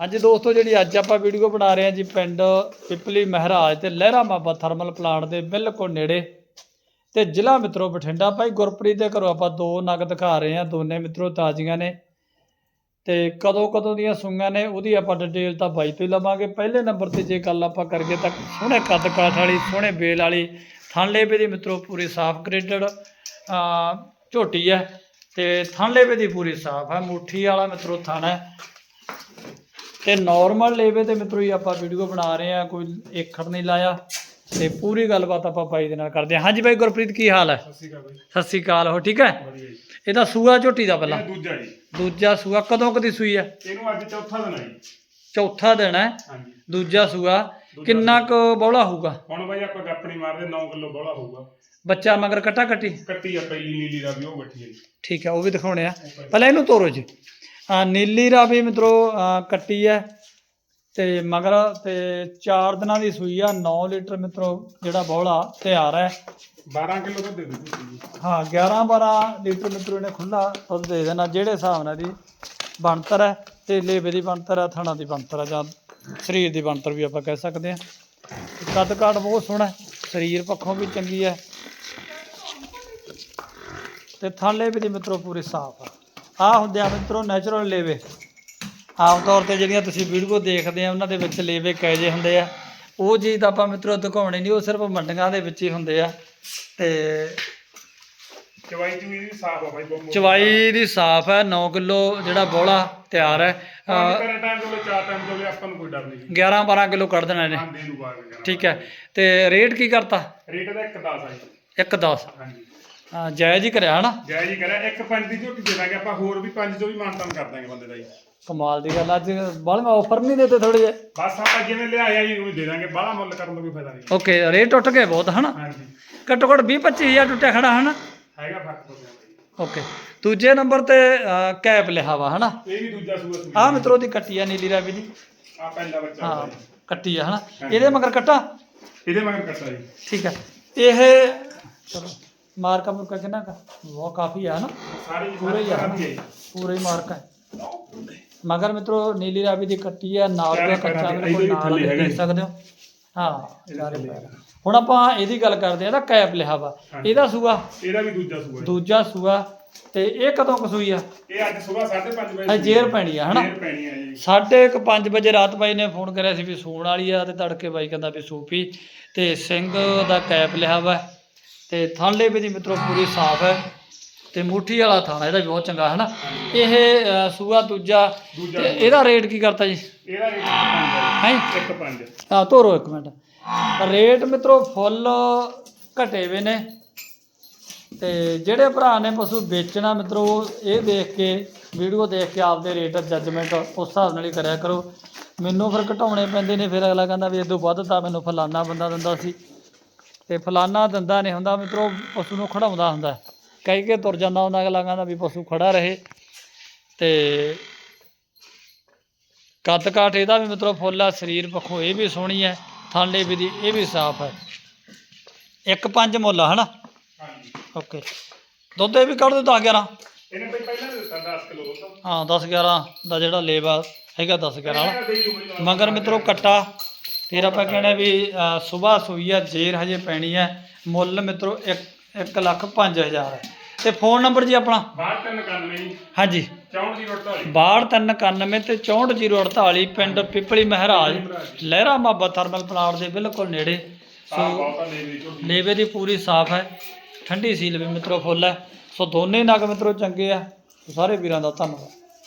ਹਾਂਜੀ ਦੋਸਤੋ, ਜਿਹੜੀ ਅੱਜ ਆਪਾਂ ਵੀਡੀਓ ਬਣਾ ਰਹੇ ਹਾਂ ਜੀ ਪਿੰਡ ਪਿਪਲੀ ਮਹਾਰਾਜ ਤੇ ਲਹਿਰਾ ਮਾਬਾ ਥਰਮਲ ਪਲਾਂਟ ਦੇ ਬਿਲਕੁਲ ਨੇੜੇ ਤੇ ਜ਼ਿਲ੍ਹਾ ਮਿੱਤਰੋ ਬਠਿੰਡਾ। ਭਾਈ ਗੁਰਪ੍ਰੀਤ ਦੇ ਘਰੋਂ ਆਪਾਂ ਦੋ ਨਗ ਦਿਖਾ ਰਹੇ ਹਾਂ, ਦੋਨੇ ਮਿੱਤਰੋ ਤਾਜ਼ੀਆਂ ਨੇ ਤੇ ਕਦੋਂ ਕਦੋਂ ਦੀਆਂ ਸੁੰਗਾਂ ਨੇ ਉਹਦੀ ਆਪਾਂ ਡਿਟੇਲ ਤਾਂ ਬਾਈ ਤੋਂ ਹੀ ਲਵਾਂਗੇ। ਪਹਿਲੇ ਨੰਬਰ ਤੇ ਜੇ ਗੱਲ ਆਪਾਂ ਕਰੀਏ ਤਾਂ ਸੋਹਣੇ ਕੱਦ ਕਾਠ ਵਾਲੀ, ਸੋਹਣੇ ਬੇਲ ਵਾਲੀ, ਥਣ ਲੇਵੇ ਦੀ ਮਿੱਤਰੋ ਪੂਰੀ ਸਾਫ਼ ਗ੍ਰੇਡਡ ਝੋਟੀ ਹੈ ਤੇ ਥਣ ਲੇਵੇ ਦੀ ਪੂਰੀ ਸਾਫ਼ ਹੈ, ਮੁੱਠੀ ਵਾਲਾ ਮਿੱਤਰੋ ਥਣ ਹੈ। ਤੇ ਨਾਰਮਲ ਲੇਵੇ ਤੇ ਮਿੱਤਰੋ ਹੀ ਆਪਾਂ ਵੀਡੀਓ ਬਣਾ ਰਹੇ ਆ ਕੋਈ ਏਖੜ ਨਹੀਂ ਲਾਇਆ। ਤੇ ਪੂਰੀ ਗੱਲਬਾਤ ਆਪਾਂ ਬਾਈ ਦੇ ਨਾਲ ਕਰਦੇ ਹਾਂ। ਹਾਂਜੀ ਬਾਈ ਗੁਰਪ੍ਰੀਤ ਕੀ ਹਾਲ ਹੈ? ਸਤਿ ਸ਼੍ਰੀ ਅਕਾਲ ਹੋ ਠੀਕ ਹੈ? ਜੀ। ਇਹਦਾ ਸੂਆ ਝੋਟੀ ਦਾ ਪਹਿਲਾਂ। ਦੂਜਾ ਜੀ। ਦੂਜਾ ਸੂਆ ਕਦੋਂ ਕਦੀ ਸੂਈ ਹੈ? ਇਹਨੂੰ ਅੱਜ ਚੌਥਾ ਦਿਨ ਆ ਜੀ। ਚੌਥਾ ਦਿਨ ਹੈ। ਹਾਂਜੀ। ਦੂਜਾ ਸੂਆ ਕਿੰਨਾ ਕੁ ਬੌਲਾ ਹੋਊਗਾ? ਹੁਣ ਬਾਈ ਆਪਾਂ ਗੱਪਣੀ ਮਾਰਦੇ 9 ਕਿਲੋ ਬੋਲਾ ਹੋਊਗਾ। ਬੱਚਾ ਮਗਰ ਕੱਟਾ ਕੱਟੀ ਕੱਟੀ ਆ ਪਹਿਲੀ ਨੀਲੀ ਦਾ ਵੀ ਉਹ ਬੱਠੀ ਹੈ ਜੀ। ਠੀਕ ਹੈ ਉਹ ਵੀ ਦਿਖਾਉਣੇ ਆ। ਪਹਿਲਾਂ ਇਹਨੂੰ ਤੋਰੋ ਜੀ। ਨੀਲੀ ਰਾਵੀ ਮਿੱਤਰੋ ਅਹ ਕੱਟੀ ਹੈ ਤੇ ਮਗਰ ਤੇ 4 ਦਿਨਾਂ ਦੀ ਸੂਈ ਆ 9 ਲੀਟਰ ਮਿੱਤਰੋ ਜਿਹੜਾ ਬੌਲਾ ਤਿਆਰ ਹੈ। 12 ਕਿਲੋ ਤਾਂ ਦੇ ਦੇ ਹਾਂ 11 12 ਲੀਟਰ ਮਿੱਤਰੋ ਨੇ ਖੁੱਲਾ ਦੁੱਧ ਦੇ ਦੇਣਾ ਜਿਹੜੇ ਹਿਸਾਬ ਨਾਲ ਦੀ ਬਣਤਰ ਹੈ ਤੇ ਲੇਵੇ ਦੀ ਬਣਤਰ ਹੈ ਥਣਾ ਦੀ ਬਣਤਰ ਹੈ ਜਾਂ ਸਰੀਰ ਦੀ ਬਣਤਰ ਵੀ ਆਪਾਂ ਕਹਿ ਸਕਦੇ ਹਾਂ। ਕੱਦ ਕਾਠ ਬਹੁਤ ਸੋਹਣਾ ਸਰੀਰ ਪੱਖੋਂ ਵੀ ਚੰਗੀ ਹੈ। ਤੇ ਥਣ ਲੇਵੇ ਦੀ ਮਿੱਤਰੋ ਪੂਰੀ ਸਾਫ਼ ਆ। ਆ ਹੁੰਦੇ ਆ ਮਿੱਤਰੋ ਨੈਚੁਰਲ ਲੇਵੇ। ਆਮ ਤੌਰ ਤੇ ਜਿਹੜੀਆਂ ਤੁਸੀਂ ਵੀਡੀਓ ਦੇਖਦੇ ਆ ਉਹਨਾਂ ਦੇ ਵਿੱਚ ਲੇਵੇ ਕਹੇ ਜੇ ਹੁੰਦੇ ਆ। ਉਹ ਚੀਜ਼ ਤਾਂ ਆਪਾਂ ਮਿੱਤਰੋ ਦਿਖਾਉਣੇ ਨਹੀਂ ਉਹ ਸਿਰਫ ਮੰਡੀਆਂ ਦੇ ਵਿੱਚ ਹੀ ਹੁੰਦੇ ਆ। ਤੇ ਚਵਾਈ ਚੂਈ ਵੀ ਸਾਫ਼ ਆ ਬਾਈ ਬਹੁਤ ਮੋਟੀ। ਚਵਾਈ ਦੀ ਸਾਫ਼ ਹੈ 9 ਕਿਲੋ ਜਿਹੜਾ ਬੋਲਾ ਤਿਆਰ ਹੈ। ਤਿੰਨ ਟਾਈਮ ਤੋਂ ਚਾਰ ਟਾਈਮ ਤੋਂ ਆਪਾਂ ਨੂੰ ਕੋਈ ਡਰ ਨਹੀਂ 11 12 ਕਿਲੋ ਕੱਢ ਦੇਣਾ ਇਹਨੇ। ਹਾਂ ਦੇ ਠੀਕ ਹੈ। ਤੇ ਰੇਟ ਕੀ ਕਰਤਾ? ਰੇਟ ਦਾ 1 10 ਆ ਜੀ। 1 10 ਹਾਂਜੀ ਜਾਇਜ਼ ਹੀ ਕਰਿਆ ਹਨਾ? ਜੈ ਜੀ ਕਰਿਆ। ਇੱਕ ਪੰਜ ਦੀ ਝੋਟੀ ਦੇ ਦਾਂਗੇ ਆਪਾਂ ਹੋਰ ਵੀ ਪੰਜ ਚੋਂ ਵੀ ਮਾਨਤਾਨ ਕਰ ਦਾਂਗੇ ਬੰਦੇ ਦਾ ਜੀ। ਕਮਾਲ ਦੀ ਗੱਲ ਅੱਜ ਬਾਲੀਆਂ ਆਫਰ ਨਹੀਂ ਦਿੱਤੇ ਥੋੜੇ ਜਿਹੇ। ਬਸ ਆਪਾਂ ਜਿਵੇਂ ਲਿਆਇਆ ਜੀ ਉਹ ਦੇ ਦਾਂਗੇ। ਬਾਹਲਾ ਮੁੱਲ ਕਰਨ ਦਾ ਕੋਈ ਫਾਇਦਾ ਨਹੀਂ। ਓਕੇ ਰੇਟ ਟੁੱਟ ਗਏ ਬਹੁਤ ਹਨਾ? ਹਾਂਜੀ। ਘੱਟੋ ਘੱਟ 20 25000 ਟੁੱਟਿਆ ਖੜਾ ਹਨਾ? ਹੈਗਾ ਫ਼ਰਕ ਤੋਂ ਓਕੇ। ਦੂਜੇ ਨੰਬਰ ਤੇ ਕੈਪ ਲਿਖਾ ਵਾ ਹਨਾ? ਇਹ ਵੀ ਦੂਜਾ ਸੂਆ ਆ ਮਿੱਤਰੋ ਦੀ ਕੱਟੀ ਆ ਨੀਲੀ ਰਾਵੀ ਦੀ। ਆ ਪਹਿਲਾ ਬੱਚਾ ਹਾਂ ਜੀ। ਕੱਟੀ ਆ ਹਨਾ? ਇਹਦੇ ਮਗਰ ਕੱਟਾ? ਇਹਦੇ ਮਗਰ ਕੱਟਾ ਜੀ। ਠੀਕ ਹੈ ਇਹ ਚਲੋ। ਮਾਰਕਾ ਮੁਰਕਾ ਕਿੰਨਾ ਕਾ? ਉਹ ਕਾਫੀ ਆ ਹਨਾ? ਸਾਰੀ ਪੂਰਾ ਹੀ ਆ। ਪੂਰਾ ਮਾਰਕਾ ਹੈ। ਮਗਰ ਮਿੱਤਰੋ ਨੀਲੀ ਰਾਵੀ ਦੀ ਕੱਟੀ ਆ ਨਾਲ ਦਾ ਕੱਚਾ ਦੇ, ਵੀ ਨਾਲ ਜੀ। ਸਕਦੇ ਹੋ? ਹਾਂ। ਹੁਣ ਆਪਾਂ ਇਹਦੀ ਗੱਲ ਕਰਦੇ ਆ ਇਹਦਾ ਕੈਪ ਲਿਖਾ ਵਾ। ਇਹਦਾ ਸੂਆ? ਇਹਦਾ ਵੀ ਦੂਜਾ ਸੂਆ। ਦੂਜਾ ਸੂਆ। ਤੇ ਇਹ ਕਦੋਂ ਕੁ ਸੂਈ ਆ? ਇਹ ਅੱਜ ਸਵੇਰ 5:30 ਵਜੇ ਜੇਰ ਪੈਣੀ ਆ ਹਨਾ? ਜੇਰ ਪੈਣੀ ਆ ਜੀ। ਸਾਢੇ ਕੁ ਪੰਜ ਵਜੇ ਰਾਤ ਬਾਈ ਨੇ ਫੋਨ ਕਰਿਆ ਸੀ ਵੀ ਸੂਣ ਵਾਲੀ ਆ ਤੇ ਤੜਕੇ ਬਾਈ ਕਹਿੰਦਾ ਵੀ ਸੂਪੀ। ਤੇ ਸਿੰਘ ਦਾ ਕੈਪ ਲਿਆ ਵਾ। ਤੇ ਥਾਂਲੇ ਵੀ ਦੀ ਮਿੱਤਰੋ ਪੂਰੀ ਸਾਫ਼ ਹੈ ਤੇ ਮੁੱਠੀ ਵਾਲਾ ਥਾਣਾ ਇਹਦਾ ਵੀ ਬਹੁਤ ਚੰਗਾ ਹੈ ਨਾ ਇਹ ਅ, ਸੂਆ ਦੂਜਾ ਦੂਜਾ ਤੇ ਇਹਦਾ ਰੇਟ ਕੀ ਕਰਤਾ ਜੀ? ਇਹਦਾ ਰੇਟ 1.5 ਹੈ ਇੱਕ ਪੰਜ ਆ ਤੋਰੋ ਇੱਕ ਮਿੰਟ। ਰੇਟ ਮਿੱਤਰੋ ਫੁੱਲ ਘਟੇ ਵੇ ਨੇ। ਤੇ ਜਿਹੜੇ ਭਰਾ ਨੇ ਪਸ਼ੂ ਵੇਚਣਾ ਮਿੱਤਰੋ ਇਹ ਦੇਖ ਕੇ ਵੀਡੀਓ ਦੇਖ ਕੇ ਆਪਦੇ ਰੇਟ ਜੱਜਮੈਂਟ ਉਸ ਹਿਸਾਬ ਨਾਲ ਹੀ ਕਰਿਆ ਕਰੋ। ਮੈਨੂੰ ਫਿਰ ਘਟਾਉਣੇ ਪੈਂਦੇ ਨੇ ਫਿਰ ਅਗਲਾ ਕਹਿੰਦਾ ਵੀ ਇਦੋਂ ਵੱਧ ਤਾਂ ਮੈਨੂੰ ਫਲਾਨਾ ਬੰਦਾ ਦਿੰਦਾ ਸੀ। ਤੇ ਫਲਾਨਾ ਦਿੰਦਾ ਨਹੀਂ ਹੁੰਦਾ ਮਿੱਤਰੋ ਪਸ਼ੂ ਨੂੰ ਖੜਾਉਂਦਾ ਹੁੰਦਾ। ਕਹਿ ਕੇ ਤੁਰ ਜਾਂਦਾ ਹੁੰਦਾ ਅਗਲਾ ਕਹਿੰਦਾ ਵੀ ਪਸ਼ੂ ਖੜਾ ਰਹੇ। ਤੇ ਕੱਦ ਕਾਠ ਇਹਦਾ ਵੀ ਮਿੱਤਰੋ ਫੁੱਲ ਆ ਸਰੀਰ ਪੱਖੋਂ ਇਹ ਵੀ ਸੋਹਣੀ ਹੈ ਥਾਂਲੇ ਵੀ ਦੀ ਇਹ ਵੀ ਸਾਫ਼ ਹੈ। ਇੱਕ ਪੰਜ ਮੁੱਲ ਹਨਾ? ਹਾਂਜੀ। ਓਕੇ। ਦੁੱਧ ਇਹ ਵੀ ਕੱਢ 10 11 ਇਹਨੇ ਬਈ ਪਹਿਲਾਂ ਦਿੱਤਾ 10 ਕਿਲੋ ਦੁੱਧ। ਹਾਂ 10 11 ਦਾ ਜਿਹੜਾ ਲੇਵਾ ਹੈਗਾ 10 11 ਵਾਲਾ। ਦੇ ਦੂ ਬਈ ਮਗਰ ਮਿੱਤਰੋ ਕੱਟਾ। ਫਿਰ ਆਪਾਂ ਕਹਿੰਦੇ ਵੀ ਸਵੇਰ ਸੂਈ ਆ ਜੇਰ ਹਜੇ ਪੈਣੀ ਹੈ ਮੁੱਲ ਮਿੱਤਰੋ 1 ਲੱਖ 5000 ਹੈ ਤੇ ਫੋਨ ਨੰਬਰ ਜੀ ਆਪਣਾ? 6291 ਜੀ ਹਾਂਜੀ। 6448 6291 ਤੇ 64048 ਪਿੰਡ ਪਿਪਲੀ ਮਹਾਰਾਜ। ਲਹਿਰਾ ਮਾਬਾ ਥਰਮਲ ਪਲਾਂਟ ਦੇ ਬਿਲਕੁਲ ਨੇੜੇ। ਝੋਟੀ। ਲੇਵੇ ਦੀ ਪੂਰੀ ਸਾਫ਼ ਹੈ। ਠੰਡੀ ਸੀਲ ਵੀ ਮਿੱਤਰੋ ਫੁੱਲ ਹੈ। ਸੋ ਦੋਨੇ ਨਗ ਮਿੱਤਰੋ ਚੰਗੇ ਆ। ਸਾਰੇ ਵੀਰਾਂ ਦਾ ਧੰਨਵਾਦ।